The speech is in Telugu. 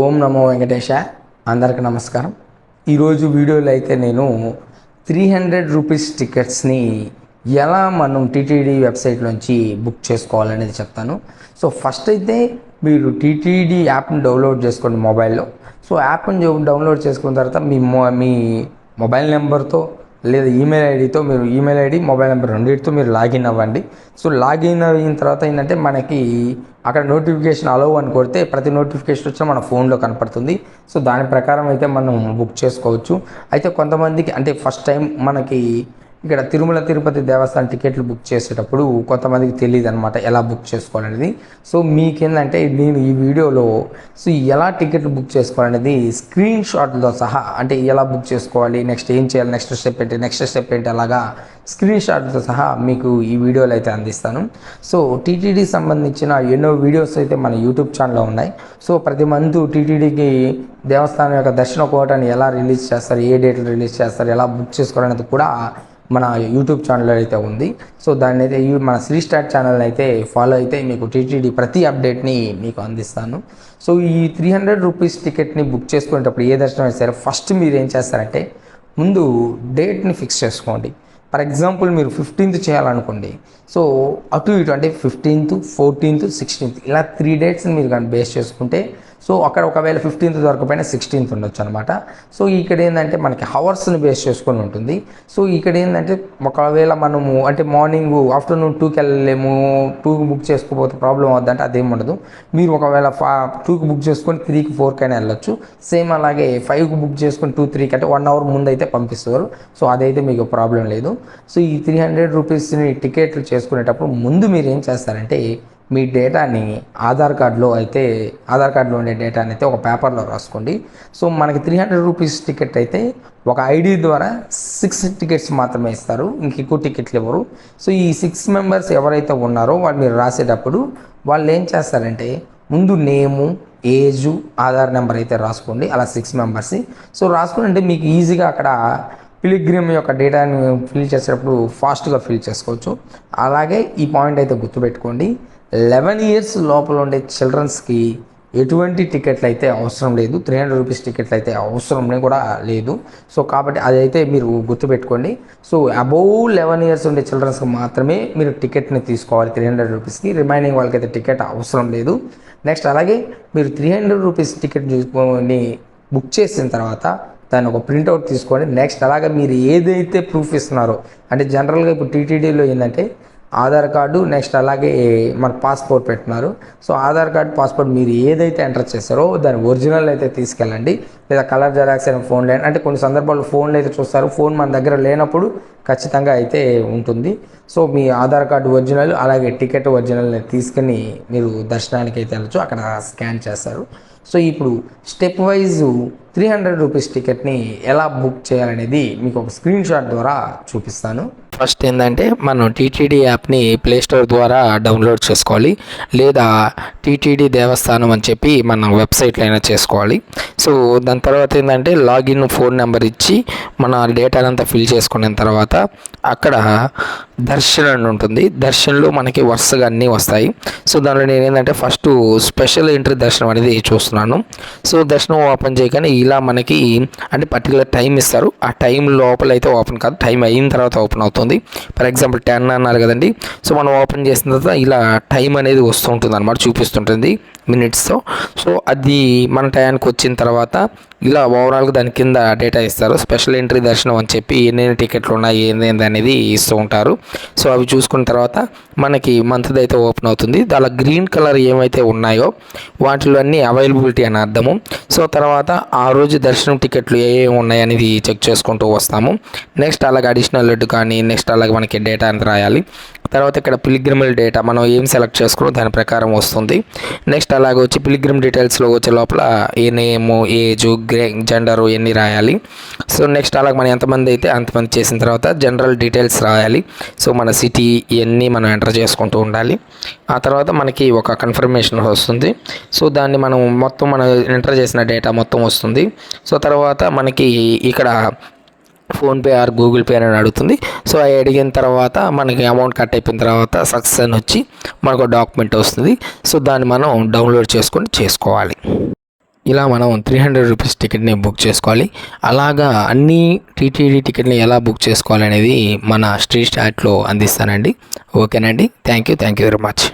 ఓం నమో వెంకటేశ అందరికి నమస్కారం. ఈరోజు వీడియోలో అయితే నేను త్రీ హండ్రెడ్ రూపీస్ టికెట్స్ని ఎలా మనం టీటీడీ వెబ్సైట్ నుంచి బుక్ చేసుకోవాలనేది చెప్తాను. సో ఫస్ట్ అయితే మీరు టీటీడీ యాప్ని డౌన్లోడ్ చేసుకోండి మొబైల్లో. సో యాప్ని డౌన్లోడ్ చేసుకున్న తర్వాత మీ మొ మీ మొబైల్ నెంబర్తో లేదా ఈమెయిల్ ఐడితో మీరు ఈమెయిల్ ఐడి మొబైల్ నెంబర్ రెండింటితో మీరు లాగిన్ అవ్వండి. సో లాగిన్ అయిన తర్వాత ఏంటంటే మనకి అక్కడ నోటిఫికేషన్ అలవ్ అని కొడితే ప్రతి నోటిఫికేషన్ వచ్చి మన ఫోన్లో కనపడుతుంది. సో దాని ప్రకారం అయితే మనం బుక్ చేసుకోవచ్చు. అయితే కొంతమందికి అంటే ఫస్ట్ టైం మనకి ఇక్కడ తిరుమల తిరుపతి దేవస్థానం టికెట్లు బుక్ చేసేటప్పుడు కొంతమందికి తెలియదు అనమాట ఎలా బుక్ చేసుకోవాలనేది. సో మీకేందంటే నేను ఈ వీడియోలో సో ఎలా టికెట్లు బుక్ చేసుకోవాలనేది స్క్రీన్ షాట్తో సహా అంటే ఎలా బుక్ చేసుకోవాలి నెక్స్ట్ ఏం చేయాలి నెక్స్ట్ స్టెప్ ఏంటి నెక్స్ట్ స్టెప్ ఏంటి అలాగా స్క్రీన్ షాట్తో సహా మీకు ఈ వీడియోలు అయితే అందిస్తాను. సో టీటీడీ సంబంధించిన ఎన్నో వీడియోస్ అయితే మన యూట్యూబ్ ఛానల్లో ఉన్నాయి. సో ప్రతి మంత్ టీటీడీకి దేవస్థానం యొక్క దర్శన కోటాన్ని ఎలా రిలీజ్ చేస్తారు ఏ డేట్లు రిలీజ్ చేస్తారు ఎలా బుక్ చేసుకోవాలనేది కూడా మన యూట్యూబ్ ఛానల్ అయితే ఉంది. సో దాన్ని అయితే మన శ్రీ స్టార్ట్ ఛానల్ అయితే ఫాలో అయితే మీకు టీటీడీ ప్రతి అప్డేట్ని మీకు అందిస్తాను. సో ఈ త్రీ హండ్రెడ్ రూపీస్ టికెట్ని బుక్ చేసుకునేటప్పుడు ఏ దర్శనం అయితే సరే ఫస్ట్ మీరు ఏం చేస్తారంటే ముందు డేట్ని ఫిక్స్ చేసుకోండి. ఫర్ ఎగ్జాంపుల్ మీరు ఫిఫ్టీన్త్ చేయాలనుకోండి. సో అటు ఇటు అంటే ఫిఫ్టీన్త్ ఫోర్టీన్త్ సిక్స్టీన్త్ ఇలా త్రీ డేట్స్ని మీరు కానీ బేస్ చేసుకుంటే సో అక్కడ ఒకవేళ ఫిఫ్టీన్త్ దొరకపోయినా సిక్స్టీన్త్ ఉండొచ్చు అనమాట సో ఇక్కడ ఏంటంటే మనకి హవర్స్ని బేస్ చేసుకొని ఉంటుంది. సో ఇక్కడ ఏంటంటే ఒకవేళ మనము అంటే మార్నింగ్ ఆఫ్టర్నూన్ టూకి వెళ్ళలేము టూకి బుక్ చేసుకోకపోతే ప్రాబ్లం అవుద్దంటే అదేం ఉండదు. మీరు ఒకవేళ ఫా టూకి బుక్ చేసుకొని త్రీకి ఫోర్కి అయినా వెళ్ళొచ్చు. సేమ్ అలాగే ఫైవ్కి బుక్ చేసుకొని టూ త్రీకి అంటే వన్ అవర్ ముందు అయితే పంపిస్తారు. సో అదైతే మీకు ప్రాబ్లం లేదు. సో ఈ త్రీ హండ్రెడ్ రూపీస్ని టికెట్లు చేసుకునేటప్పుడు ముందు మీరు ఏం చేస్తారంటే మీ డేటాని ఆధార్ కార్డులో అయితే ఆధార్ కార్డులో ఉండే డేటాని అయితే ఒక పేపర్లో రాసుకోండి. సో మనకి త్రీ హండ్రెడ్ రూపీస్ టికెట్ అయితే ఒక ఐడి ద్వారా సిక్స్ టికెట్స్ మాత్రమే ఇస్తారు. ఇంక ఎక్కువ టికెట్లు ఇవ్వరు సో ఈ సిక్స్ మెంబర్స్ ఎవరైతే ఉన్నారో వాళ్ళు మీరు రాసేటప్పుడు వాళ్ళు ఏం చేస్తారంటే ముందు నేము ఏజు ఆధార్ నెంబర్ అయితే రాసుకోండి. అలా సిక్స్ మెంబర్స్ సో రాసుకుంటే మీకు ఈజీగా అక్కడ పిలిగ్రిమ్ యొక్క డేటాను ఫిల్ చేసేటప్పుడు ఫాస్ట్గా ఫిల్ చేసుకోవచ్చు. అలాగే ఈ పాయింట్ అయితే గుర్తుపెట్టుకోండి. లెవెన్ ఇయర్స్ లోపల ఉండే చిల్డ్రన్స్కి ఎటువంటి టికెట్లు అయితే అవసరం లేదు. త్రీ హండ్రెడ్ రూపీస్ టికెట్లు అయితే అవసరం కూడా లేదు. సో కాబట్టి అదైతే మీరు గుర్తుపెట్టుకోండి. సో అబోవ్ లెవెన్ ఇయర్స్ ఉండే చిల్డ్రన్స్కి మాత్రమే మీరు టికెట్ని తీసుకోవాలి. త్రీ హండ్రెడ్ రూపీస్కి రిమైనింగ్ వాళ్ళకైతే టికెట్ అవసరం లేదు. నెక్స్ట్ అలాగే మీరు త్రీ హండ్రెడ్ రూపీస్ టికెట్ చూసుకొని బుక్ చేసిన తర్వాత దాన్ని ఒక ప్రింట్అవుట్ తీసుకోండి. నెక్స్ట్ అలాగే మీరు ఏదైతే ప్రూఫ్ ఇస్తున్నారో అంటే జనరల్గా ఇప్పుడు టీటీడీలో ఏంటంటే ఆధార్ కార్డు నెక్స్ట్ అలాగే మన పాస్పోర్ట్ పెట్టినారు సో ఆధార్ కార్డు పాస్పోర్ట్ మీరు ఏదైతే ఎంటర్ చేస్తారో దాని ఒరిజినల్ అయితే తీసుకెళ్ళండి. లేదా కలర్ జెరాక్స్ అయిన ఫోన్ లేని అంటే కొన్ని సందర్భాల్లో ఫోన్లు అయితే చూస్తారు. ఫోన్ మన దగ్గర లేనప్పుడు ఖచ్చితంగా అయితే ఉంటుంది. సో మీ ఆధార్ కార్డు ఒరిజినల్ అలాగే టికెట్ ఒరిజినల్ని తీసుకుని మీరు దర్శనానికి అయితే వెళ్ళచ్చు. అక్కడ స్కాన్ చేస్తారు. సో ఇప్పుడు step wise three hundred rupees టికెట్ని ఎలా బుక్ చేయాలనేది మీకు ఒక స్క్రీన్ షాట్ ద్వారా చూపిస్తాను. ఫస్ట్ ఏంటంటే మనం టీటీడీ యాప్ని ప్లే స్టోర్ ద్వారా డౌన్లోడ్ చేసుకోవాలి. లేదా టీటీడీ దేవస్థానం అని చెప్పి మన వెబ్సైట్లో అయినా చేసుకోవాలి. సో దాని తర్వాత ఏంటంటే లాగిన్ ఫోన్ నెంబర్ ఇచ్చి మన డేటానంతా ఫిల్ చేసుకున్న తర్వాత అక్కడ దర్శన్ అని ఉంటుంది. దర్శన్లో మనకి వరుసగా అన్నీ వస్తాయి. సో దానిలో నేను ఏంటంటే ఫస్ట్ స్పెషల్ ఎంట్రీ దర్శనం అనేది చూస్తున్నాను. సో దర్శనం ఓపెన్ చేయగానే ఇలా మనకి అంటే పర్టికులర్ టైం ఇస్తారు. ఆ టైం లోపల అయితే ఓపెన్ కాదు. టైం అయిన తర్వాత ఓపెన్ అవుతుంది. ఫర్ ఎగ్జాంపుల్ టెన్ అన్నారు కదండి. సో మనం ఓపెన్ చేసిన తర్వాత ఇలా టైం అనేది వస్తూ ఉంటుంది అనమాట చూపిస్తుంటుంది మినిట్స్తో సో అది మన టయానికి వచ్చిన తర్వాత ఇలా ఓవరాల్గా దాని కింద డేటా ఇస్తారు. స్పెషల్ ఎంట్రీ దర్శనం అని చెప్పి ఎన్నెన్ని టికెట్లు ఉన్నాయి ఏంది అనేది ఇస్తూ ఉంటారు. సో అవి చూసుకున్న తర్వాత మనకి మంత్ది అయితే ఓపెన్ అవుతుంది. దానిలో గ్రీన్ కలర్ ఏమైతే ఉన్నాయో వాటిలో అన్నీ అవైలబిలిటీ అని అర్థము. సో తర్వాత ఆ రోజు దర్శనం టికెట్లు ఏ ఉన్నాయి అనేది చెక్ చేసుకుంటూ వస్తాము. నెక్స్ట్ అలాగే అడిషనల్ లెడ్ కానీ నెక్స్ట్ అలాగే మనకి డేటా అంత రాయాలి. తర్వాత ఇక్కడ పిలిగ్రిమల్ డేటా మనం ఏం సెలెక్ట్ చేసుకున్నాం దాని ప్రకారం వస్తుంది. నెక్స్ట్ అలాగే వచ్చి పిలిగ్రిమ్ డీటెయిల్స్లో వచ్చే లోపల ఏ నేము ఏజ్ గ్రే జెండరు ఇవన్నీ రాయాలి. సో నెక్స్ట్ అలాగే మనం ఎంతమంది అయితే అంతమంది చేసిన తర్వాత జనరల్ డీటెయిల్స్ రాయాలి. సో మన సిటీ ఇవన్నీ మనం ఎంటర్ చేసుకుంటూ ఉండాలి. ఆ తర్వాత మనకి ఒక కన్ఫర్మేషన్ వస్తుంది. సో దాన్ని మనం మొత్తం మనం ఎంటర్ చేసిన డేటా మొత్తం వస్తుంది. సో తర్వాత మనకి ఇక్కడ ఫోన్పే ఆర్ గూగుల్ పే అని అడుగుతుంది. సో అవి అడిగిన తర్వాత మనకి అమౌంట్ కట్ అయిపోయిన తర్వాత సక్సెస్ అని వచ్చి మనకు డాక్యుమెంట్ వస్తుంది. సో దాన్ని మనం డౌన్లోడ్ చేసుకొని చేసుకోవాలి. ఇలా మనం త్రీ హండ్రెడ్ రూపీస్ టికెట్ని బుక్ చేసుకోవాలి. అలాగా అన్ని టీటీడీ టికెట్ని ఎలా బుక్ చేసుకోవాలి అనేది మన స్ట్రీట్ చాట్లో అందిస్తానండి. ఓకేనండి. Thank you thank you very much